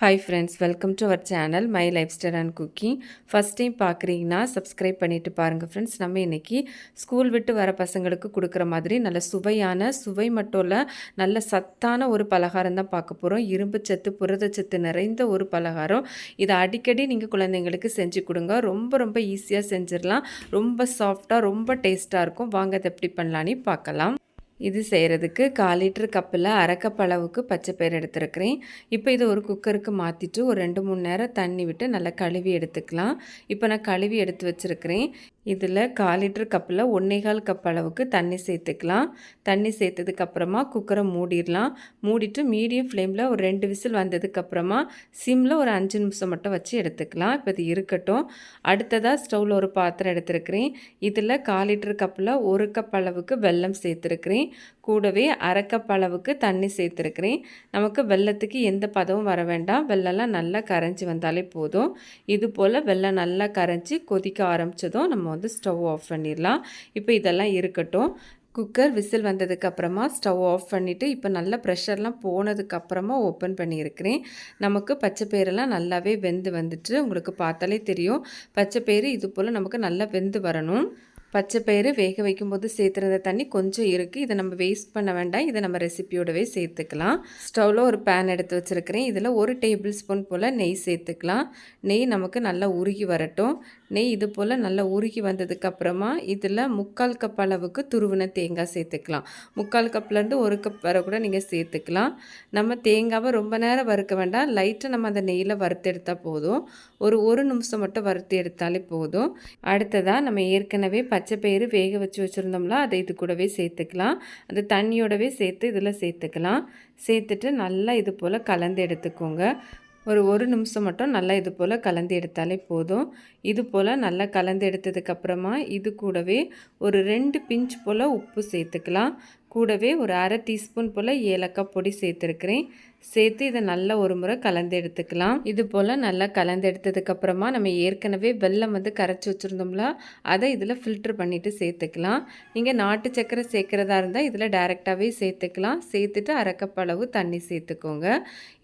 Hi friends welcome to our channel my lifestyle and cooking first time பார்க்குறீங்கன்னா subscribe பண்ணிவிட்டு பாருங்கள் friends நம்ம இன்றைக்கி ஸ்கூல் விட்டு வர பசங்களுக்கு கொடுக்குற மாதிரி நல்ல சுவையான சுவை மட்டும் இல்லை நல்ல சத்தான ஒரு பலகாரம் தான் பார்க்க போகிறோம் இரும்பு சத்து புரதச்சத்து நிறைந்த ஒரு பலகாரம். இதை அடிக்கடி நீங்கள் குழந்தைங்களுக்கு செஞ்சு கொடுங்க. ரொம்ப ரொம்ப ஈஸியாக செஞ்சிடலாம். ரொம்ப சாஃப்டாக ரொம்ப டேஸ்ட்டாக இருக்கும். வாங்க அதை எப்படி பண்ணலான்னு பார்க்கலாம். இது செய்கிறதுக்கு கால் லிட்டர் கப்பில் அரைக்கப்பளவுக்கு கப் பச்சை பயிர் எடுத்துருக்கிறேன். இப்போ இது ஒரு குக்கருக்கு மாற்றிட்டு ஒரு ரெண்டு மூணு நேரம் தண்ணி விட்டு நல்லா கழுவி எடுத்துக்கலாம். இப்போ நான் கழுவி எடுத்து வச்சுருக்கிறேன். இதில் கால் லிட்டர் கப்பில் ஒன்றேகால் கப் அளவுக்கு தண்ணி சேர்த்துக்கலாம். தண்ணி சேர்த்ததுக்கப்புறமா குக்கரை மூடிடலாம். மூடிட்டு மீடியம் ஃப்ளேமில் ஒரு ரெண்டு விசில் வந்ததுக்கப்புறமா சிம்மில் ஒரு அஞ்சு நிமிஷம் மட்டும் வச்சு எடுத்துக்கலாம். இப்போ இது இருக்கட்டும். அடுத்ததாக ஸ்டவ்வில் ஒரு பாத்திரம் எடுத்துருக்கிறேன். இதில் கால் லிட்டர் கப்பில் ஒரு கப் அளவுக்கு வெல்லம் சேர்த்துருக்கிறேன். கூடவே அரை கப் அளவுக்கு தண்ணி சேர்த்துருக்கிறேன். நமக்கு வெள்ளத்துக்கு எந்த பதவும் வர வேண்டாம். வெள்ளம்லாம் நல்லா கரைஞ்சி வந்தாலே போதும். இது போல் வெள்ளம் நல்லா கரைஞ்சி கொதிக்க ஆரம்பித்ததும் நம்ம வந்து ஸ்டவ் ஆஃப் பண்ணிடலாம். இப்போ இதெல்லாம் இருக்கட்டும். குக்கர் விசில் வந்ததுக்கப்புறமா ஸ்டவ் ஆஃப் பண்ணிவிட்டு இப்போ நல்ல ப்ரெஷர்லாம் போனதுக்கப்புறமா ஓப்பன் பண்ணியிருக்கிறேன். நமக்கு பச்சை பயிரெல்லாம் நல்லாவே வெந்து வந்துட்டு உங்களுக்கு பார்த்தாலே தெரியும். பச்சைப்பயிறு இது போல் நமக்கு நல்லா வெந்து வரணும். பச்சை பயிறு வேக வைக்கும்போது சேர்த்துருந்த தண்ணி கொஞ்சம் இருக்குது இதை நம்ம வேஸ்ட் பண்ண வேண்டாம். இதை நம்ம ரெசிபியோடவே சேர்த்துக்கலாம். ஸ்டவ்வில் ஒரு பேன் எடுத்து வச்சுருக்கிறேன். இதில் ஒரு டேபிள் ஸ்பூன் போல் நெய் சேர்த்துக்கலாம். நெய் நமக்கு நல்லா உருகி வரட்டும். நெய் இது போல் நல்லா உருகி வந்ததுக்கப்புறமா இதில் முக்கால் கப் அளவுக்கு துருவின தேங்காய் சேர்த்துக்கலாம். முக்கால் கப்லேருந்து ஒரு கப் வரை கூட நீங்கள் சேர்த்துக்கலாம். நம்ம தேங்காவை ரொம்ப நேரம் வறுக்க வேண்டாம். லைட்டாக நம்ம அந்த நெய்யில் வறுத்து எடுத்தால் போதும். ஒரு ஒரு நிமிஷம் மட்டும் வறுத்து எடுத்தாலே போதும். அடுத்ததாக நம்ம ஏற்கனவே பச்சை பயிறு வேக வச்சு வச்சுருந்தோம்ல அதை இது கூடவே சேர்த்துக்கலாம். அந்த தண்ணியோடவே சேர்த்து இதில் சேர்த்துக்கலாம். சேர்த்துட்டு நல்லா இது போல் கலந்து எடுத்துக்கோங்க. ஒரு ஒரு நிமிஷம் மட்டும் நல்லா இது போல் கலந்து எடுத்தாலே போதும். இது போல் நல்லா கலந்து எடுத்ததுக்கப்புறமா இது கூடவே ஒரு ரெண்டு பிஞ்ச் போல் உப்பு சேர்த்துக்கலாம். கூடவே ஒரு அரை டீஸ்பூன் போல் ஏலக்காய் பொடி சேர்த்துருக்குறேன். சேர்த்து இதை நல்லா ஒரு முறை கலந்து எடுத்துக்கலாம். இது போல் நல்லா கலந்து எடுத்ததுக்கப்புறமா நம்ம ஏற்கனவே வெள்ளம் வந்து கரைச்சி வச்சுருந்தோம்ல அதை இதில் ஃபில்ட்ரு பண்ணிவிட்டு சேர்த்துக்கலாம். நீங்கள் நாட்டு சக்கரை சேர்க்குறதா இருந்தால் இதில் டைரெக்டாகவே சேர்த்துக்கலாம். சேர்த்துட்டு அரைக்கப்பளவு தண்ணி சேர்த்துக்கோங்க.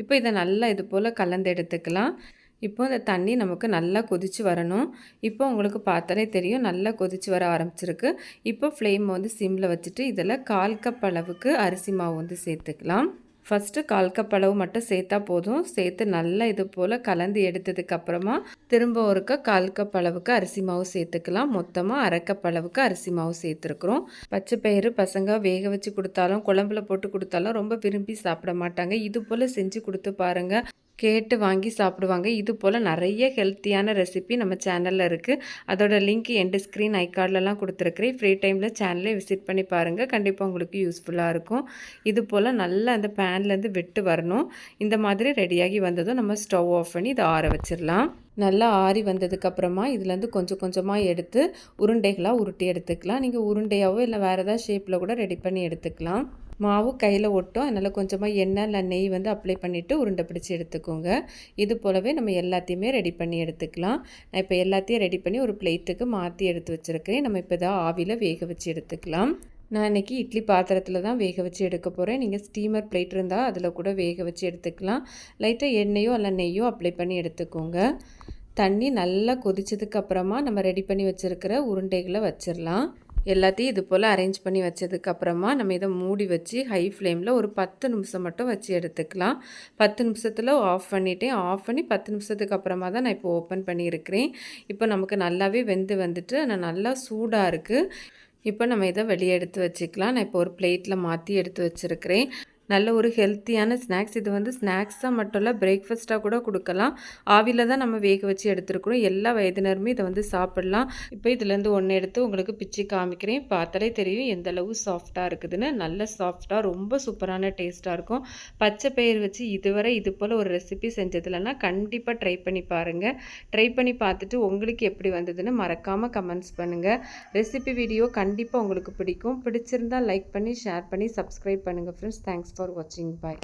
இப்போ இதை நல்லா இது போல் கலந்து எடுத்துக்கலாம். இப்போ இந்த தண்ணி நமக்கு நல்லா கொதித்து வரணும். இப்போ உங்களுக்கு பார்த்தாலே தெரியும் நல்லா கொதித்து வர ஆரம்பிச்சிருக்கு. இப்போ ஃப்ளேம் வந்து சிம்மில் வச்சுட்டு இதில் கால் கப் அளவுக்கு அரிசி மாவு வந்து சேர்த்துக்கலாம். ஃபஸ்ட்டு கால் கப் அளவு மட்டும் சேர்த்தா போதும். சேர்த்து நல்லா இது போல் கலந்து எடுத்ததுக்கப்புறமா திரும்ப ஒருக்க கால் கப் அளவுக்கு அரிசி மாவு சேர்த்துக்கலாம். மொத்தமாக அரை கப் அளவுக்கு அரிசி மாவு சேர்த்துருக்குறோம். பச்சை பயிறு பசங்க வேக வச்சு கொடுத்தாலும் குழம்புல போட்டு கொடுத்தாலும் ரொம்ப விரும்பி சாப்பிட மாட்டாங்க. இது போல் செஞ்சு கொடுத்து பாருங்கள் கேட்டு வாங்கி சாப்பிடுவாங்க. இது போல் நிறைய ஹெல்த்தியான ரெசிபி நம்ம சேனலில் இருக்குது அதோட லிங்க் எண்டு ஸ்க்ரீன் ஐகார்ட்லலாம் கொடுத்துருக்குறேன். ஃப்ரீ டைமில் சேனலே விசிட் பண்ணி பாருங்கள் கண்டிப்பாக உங்களுக்கு யூஸ்ஃபுல்லாக இருக்கும். இது போல் நல்லா அந்த பேன்லேருந்து விட்டு வரணும். இந்த மாதிரி ரெடியாகி வந்ததும் நம்ம ஸ்டவ் ஆஃப் பண்ணி இதை ஆற வச்சிடலாம். நல்லா ஆறி வந்ததுக்கப்புறமா இதுலேருந்து கொஞ்சம் கொஞ்சமாக எடுத்து உருண்டைகளாக உருட்டி எடுத்துக்கலாம். நீங்கள் உருண்டையாவோ இல்லை வேறு ஏதாவது ஷேப்பில் கூட ரெடி பண்ணி எடுத்துக்கலாம். மாவு கையில் ஒட்டும். அதனால் கொஞ்சமாக எண்ணெய் இல்லை நெய் வந்து அப்ளை பண்ணிவிட்டு உருண்டை பிடிச்சி எடுத்துக்கோங்க. இது போலவே நம்ம எல்லாத்தையுமே ரெடி பண்ணி எடுத்துக்கலாம். நான் இப்போ எல்லாத்தையும் ரெடி பண்ணி ஒரு பிளேட்டுக்கு மாற்றி எடுத்து வச்சுருக்கேன் நம்ம இப்போ தான் ஆவியில் வேக வச்சு எடுத்துக்கலாம். நான் இன்றைக்கி இட்லி பாத்திரத்தில் தான் வேக வச்சு எடுக்க போகிறேன் நீங்கள் ஸ்டீமர் பிளேட் இருந்தால் அதில் கூட வேக வச்சு எடுத்துக்கலாம். லைட்டாக எண்ணெயோ இல்லை நெய்யோ அப்ளை பண்ணி எடுத்துக்கோங்க. தண்ணி நல்லா கொதிச்சதுக்கப்புறமா நம்ம ரெடி பண்ணி வச்சுருக்கிற உருண்டைகளை வச்சிடலாம் எல்லாத்தையும் இது போல் அரேஞ்ச் பண்ணி வச்சதுக்கப்புறமா நம்ம இதை மூடி வச்சு ஹை ஃப்ளேமில் ஒரு பத்து நிமிஷம் மட்டும் வச்சு எடுத்துக்கலாம். பத்து நிமிஷத்தில் ஆஃப் பண்ணிவிட்டேன் ஆஃப் பண்ணி பத்து நிமிஷத்துக்கு அப்புறமா தான் நான் இப்போ ஓப்பன் பண்ணியிருக்கிறேன். இப்போ நமக்கு நல்லாவே வெந்து வந்துட்டு ஆனால் நல்லா சூடாக இருக்குது இப்போ நம்ம இதை வெளியே எடுத்து வச்சுக்கலாம். நான் இப்போ ஒரு பிளேட்டில் மாற்றி எடுத்து வச்சுருக்கிறேன். நல்ல ஒரு ஹெல்த்தியான ஸ்நாக்ஸ் இது வந்து ஸ்நாக்ஸாக மட்டும் இல்லை பிரேக்ஃபாஸ்ட்டாக கூட கொடுக்கலாம். ஆவியில் தான் நம்ம வேக வச்சு எடுத்துருக்குறோம் எல்லா வயதினருமே இதை வந்து சாப்பிடலாம். இப்போ இதுலேருந்து ஒன்று எடுத்து உங்களுக்கு பிச்சு காமிக்கிறேன். பார்த்தாலே தெரியும் எந்த அளவு சாஃப்டாக இருக்குதுன்னு. நல்ல சாஃப்டாக ரொம்ப சூப்பரான டேஸ்ட்டாக இருக்கும். பச்சை பயிர் வச்சு இதுவரை இது போல் ஒரு ரெசிபி செஞ்சதுலன்னா கண்டிப்பாக ட்ரை பண்ணி பாருங்கள் ட்ரை பண்ணி பார்த்துட்டு உங்களுக்கு எப்படி வந்ததுன்னு மறக்காமல் கமெண்ட்ஸ் பண்ணுங்கள் ரெசிபி வீடியோ கண்டிப்பாக உங்களுக்கு பிடிக்கும். பிடிச்சிருந்தால் லைக் பண்ணி ஷேர் பண்ணி சப்ஸ்கிரைப் பண்ணுங்கள் friends thanks for watching. Bye